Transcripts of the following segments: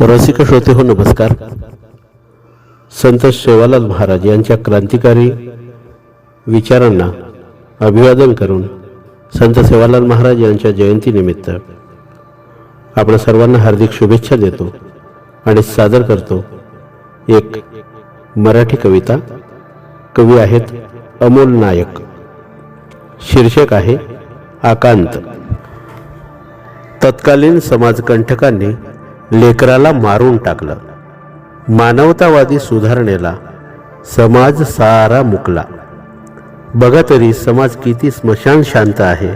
रसिक श्रोते हो नमस्कार. संत शेवालाल महाराज यांच्या क्रांतिकारी विचारांना अभिवादन करून संत सेवालाल महाराज यांच्या जयंतीनिमित्त आपण सर्वांना हार्दिक शुभेच्छा देतो आणि सादर करतो एक मराठी कविता. कवी आहेत अमोल नायक. शीर्षक आहे आकांत. तत्कालीन समाजकंठकांनी लेकराला मारून टाकलं. मानवतावादी सुधारणेला समाज सारा मुकला. बघा तरी समाज किती स्मशान शांत आहे.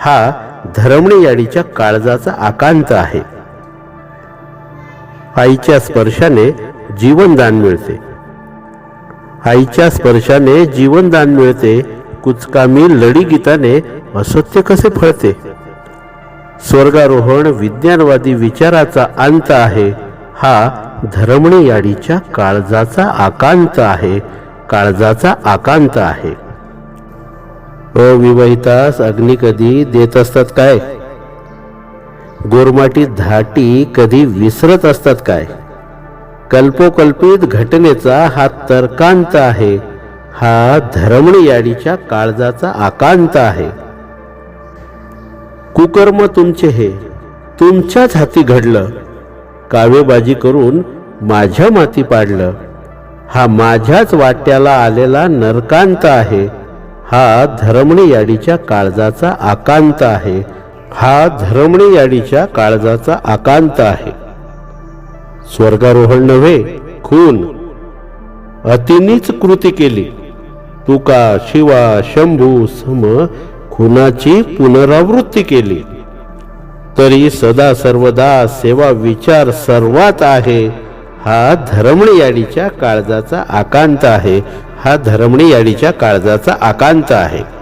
हा धरमणी याडीच्या काळजाचा आकांत आहे. आईच्या स्पर्शाने जीवनदान मिळते. आईच्या स्पर्शाने जीवनदान मिळते. कुचकामी लढी गीताने असत्य कसे फळते? स्वर्गारोहण विज्ञानवादी विचाराचा अंत आहे. हा धरमणी याडीच्या काळजाचा आकांत आहे. काळजाचा आकांत आहे. अविवाहितास अग्नी कधी देत असतात काय? गोरमाटी धाटी कधी विसरत असतात काय? कल्पोकल्पित घटनेचा हा तर्कांत आहे. हा धरमणी याडीच्या काळजाचा आकांत आहे. कुकर्म तुमचे हे. तुमच्याच हाती घडलं. कावेबाजी करून माझ्या माती पाडलं. हा माझ्याच वाट्याला आलेला नरकांत आहे. हा धरमणे याडीच्या काळजाचा आकांत आहे. हा धरमणे याडीच्या काळजाचा आकांत आहे. स्वर्गारोहण नव्हे खून. अतिनीच कृती केली. तुका शिवा शंभू सम खुनाची पुनरावृत्ती केली. तरी सदा सर्वदा सेवा विचार सर्वात आहे. हा धरमणी याडीच्या काळजाचा आकांत आहे. हा धरमणी याडीच्या काळजाचा आकांत आहे.